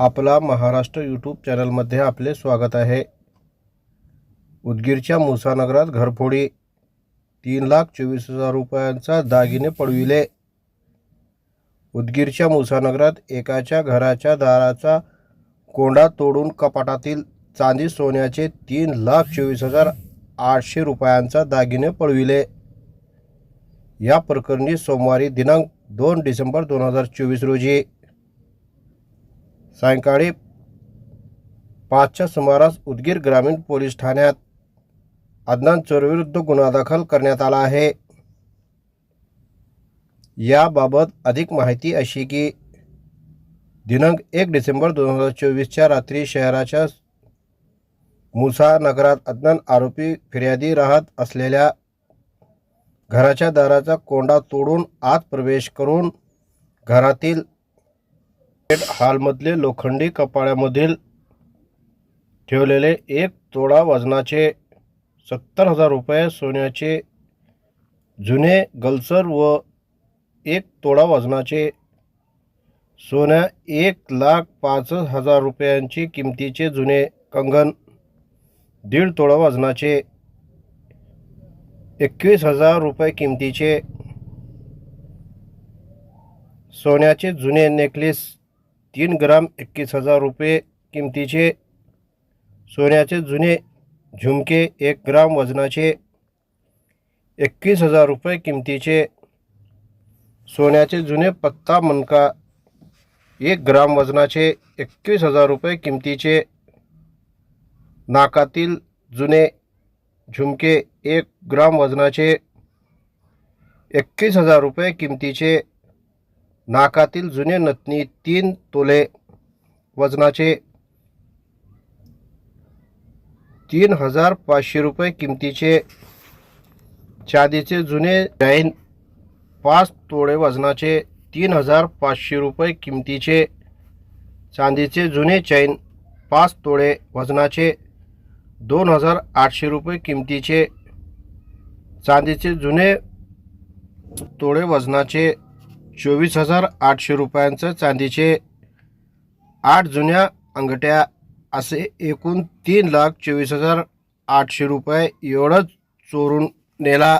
आपला महाराष्ट्र यूट्यूब चॅनलमध्ये आपले स्वागत आहे. उदगीरच्या मुसानगरात घरफोडी तीन लाख चोवीस हजार रुपयांचा दागिने पडविले. उदगीरच्या मुसानगरात एकाच्या घराच्या दाराचा कोंडा तोडून कपाटातील चांदी सोन्याचे तीन लाख चोवीस हजार आठशे रुपयांचा दागिने पळविले या प्रकरणी सोमवारी दिनांक दोन डिसेंबर दोन हजार चोवीस रोजी सायंकाळी पाचच्या सुमारास उदगीर ग्रामीण पोलीस ठाण्यात अदनान चोरविरुद्ध गुन्हा दाखल करण्यात आला आहे. याबाबत अधिक माहिती अशी की दिनांक एक डिसेंबर दोन हजार चोवीसच्या रात्री शहराच्या मुसा नगरात अज्ञान आरोपी फिर्यादी राहत असलेल्या घराच्या दाराचा कोंडा तोडून आत प्रवेश करून घरातील हॉलमधले लोखंडी कपाळ्यामधील ठेवलेले एक तोडा वजनाचे सत्तर हजार रुपये सोन्याचे जुने गलसर व एक तोडा वजनाचे सोन्या एक लाख पाच हजार रुपयांची किमतीचे जुने कंगन दीड तोडा वजनाचे एकवीस हजार रुपये किमतीचे सोन्याचे जुने नेकलेस तीन ग्राम एकवीस हजार रुपये किमतीचे सोन्याचे जुने झुमके एक ग्राम वजनाचे एकवीस हजार रुपये किमतीचे सोन्याचे जुने पत्ता मनका एक ग्राम वजनाचे एकवीस हजार रुपये किमतीचे नाकातील जुने झुमके एक ग्राम वजनाचे एकवीस हजार रुपये किमतीचे नाकातील जुने नथनी तीन तोले वजनाचे तीन हजार पाचशे रुपये किमतीचे चांदीचे जुने चैन पाच तोळे वजनाचे तीन हजार पाचशे रुपये किमतीचे चांदीचे जुने चैन पाच तोळे वजनाचे दोन हजार आठशे रुपये किमतीचे चांदीचे जुने तोळे वजनाचे चोवीस हजार आठशे रुपयांचं चांदीचे आठ जुन्या अंगठ्या असे एकूण तीन लाख चोवीस हजार आठशे रुपये एवढंच चोरून नेला